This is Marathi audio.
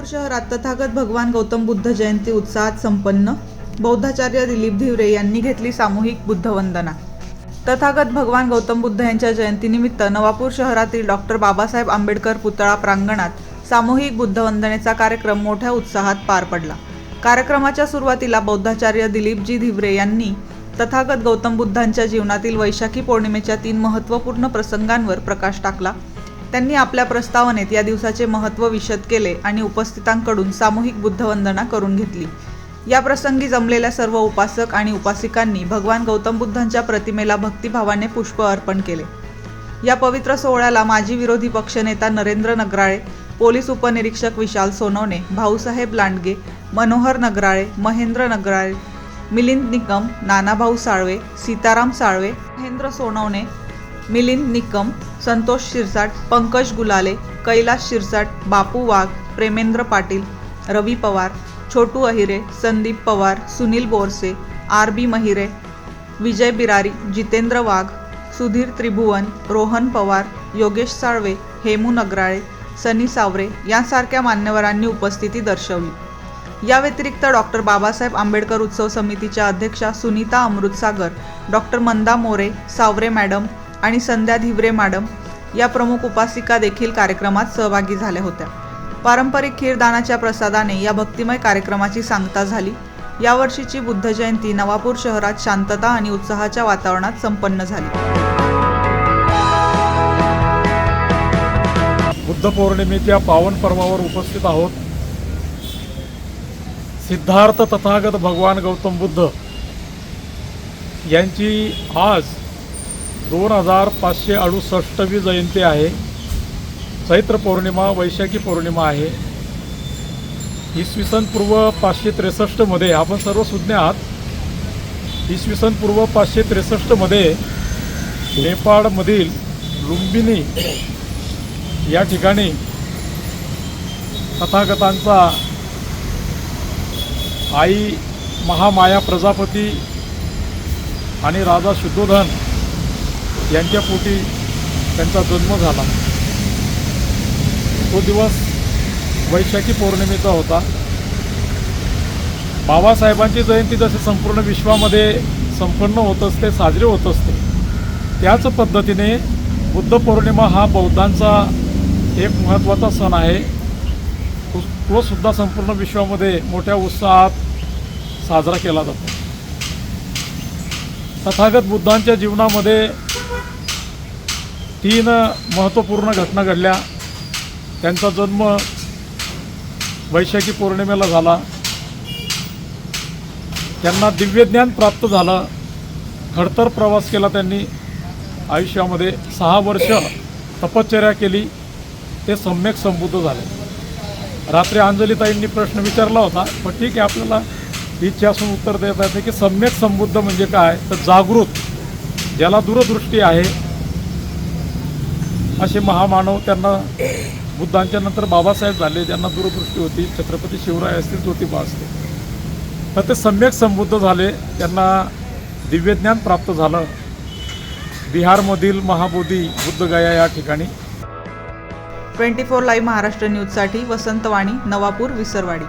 नवापूर शहरात तथागत भगवान गौतम बुद्ध जयंती उत्साहात संपन्न. बौद्धाचार्य दिलीप धिवरे यांनी घेतली सामूहिक बुद्धवंदना. तथागत भगवान गौतम बुद्ध यांच्या जयंतीनिमित्त नवापूर शहरातील डॉक्टर बाबासाहेब आंबेडकर पुतळा प्रांगणात सामूहिक बुद्धवंदनेचा कार्यक्रम मोठ्या उत्साहात पार पडला. कार्यक्रमाच्या सुरुवातीला बौद्धाचार्य दिलीपजी धिवरे यांनी तथागत गौतम बुद्धांच्या जीवनातील वैशाखी पौर्णिमेच्या तीन महत्त्वपूर्ण प्रसंगांवर प्रकाश टाकला. त्यांनी आपल्या प्रस्तावनेत या दिवसाचे महत्त्व विशद केले आणि उपस्थितांकडून सामूहिक बुद्धवंदना करून घेतली. या प्रसंगी जमलेल्या सर्व उपासक आणि उपासिकांनी भगवान गौतम बुद्धांच्या प्रतिमेला भक्तिभावाने पुष्प अर्पण केले. या पवित्र सोहळ्याला माजी विरोधी पक्षनेता नरेंद्र नगराळे पोलीस उपनिरीक्षक विशाल सोनवणे भाऊसाहेब लांडगे मनोहर नगराळे महेंद्र नगराळे मिलिंद निकम नानाभाऊ साळवे सीताराम साळवे महेंद्र सोनवणे मिलिंद निकम संतोष शिरसाट पंकज गुलाले कैलास शिरसाट बापू वाघ प्रेमेंद्र पाटील रवी पवार छोटू अहिरे संदीप पवार सुनील बोरसे आर बी महिरे विजय बिरारी जितेंद्र वाघ सुधीर त्रिभुवन रोहन पवार योगेश साळवे हेमू नगराळे सनी सावरे यांसारख्या मान्यवरांनी उपस्थिती दर्शवली. या व्यतिरिक्त डॉक्टर बाबासाहेब आंबेडकर उत्सव समितीच्या अध्यक्षा सुनीता अमृतसागर डॉक्टर मंदा मोरे सावरे मॅडम आणि संध्या धिवरे मॅडम या प्रमुख उपासिका देखील कार्यक्रमात सहभागी झाल्या होत्या. पारंपरिक खीरदानाच्या प्रसादाने या भक्तिमय कार्यक्रमाची सांगता झाली. यावर्षीची बुद्ध जयंती नवापूर शहरात शांतता आणि उत्साहाच्या वातावरणात संपन्न झाली. बुद्ध पौर्णिमेच्या पावन पर्वावर उपस्थित आहोत. सिद्धार्थ तथागत भगवान गौतम बुद्ध. यांची आज दोन हजार पाचशे अडुसष्टवी जयंती आहे. चैत्र पौर्णिमा वैशाखी पौर्णिमा आहे. इसवी सन पूर्व पाचशे त्रेसष्टमध्ये आपण सर्व सुज्ञ आहात. इसवी सन पूर्व पाचशे त्रेसष्टमध्ये नेपाळमधील लुंबिनी या ठिकाणी तथागतांचा आई महामाया प्रजापती आणि राजा शुद्धोधन यांच्या पोटी त्यांचा जन्म झाला. तो दिवस वैशाखी पौर्णिमेचा होता. बाबासाहेबांची जयंती जसे संपूर्ण विश्वामध्ये संपन्न होत असते साजरी होत असते त्याच पद्धतीने बुद्ध पौर्णिमा हा बौद्धांचा एक महत्त्वाचा सण आहे. तो- तो सुद्धा संपूर्ण विश्वामध्ये मोठ्या उत्साहात साजरा केला जातो. तथागत बुद्धांच्या जीवनामध्ये तीन महत्त्वपूर्ण घटना घडल्या. त्यांचा जन्म वैशाखी पौर्णिमेला झाला. त्यांना दिव्यज्ञान प्राप्त झालं. खडतर प्रवास केला त्यांनी. आयुष्यामध्ये सहा वर्ष तपश्चर्या केली. ते सम्यक संबुद्ध झाले. रात्री अंजलीताईंनी प्रश्न विचारला होता पण ठीक आहे आपल्याला इच्छा असून उत्तर देता येते की सम्यक संबुद्ध म्हणजे काय? तर जागृत ज्याला दूरदृष्टी आहे असे महामानव त्यांना बुद्धांच्या नंतर बाबासाहेब झाले ज्यांना दूरदृष्टी होती छत्रपती शिवराय असतील ज्योतिबा असतील तर ते सम्यक संबुद्ध झाले त्यांना दिव्यज्ञान प्राप्त झालं. बिहारमधील महाबोधी बुद्धगया या ठिकाणी. ट्वेंटी फोर लाईव्ह महाराष्ट्र न्यूजसाठी वसंतवाणी नवापूर विसरवाडी.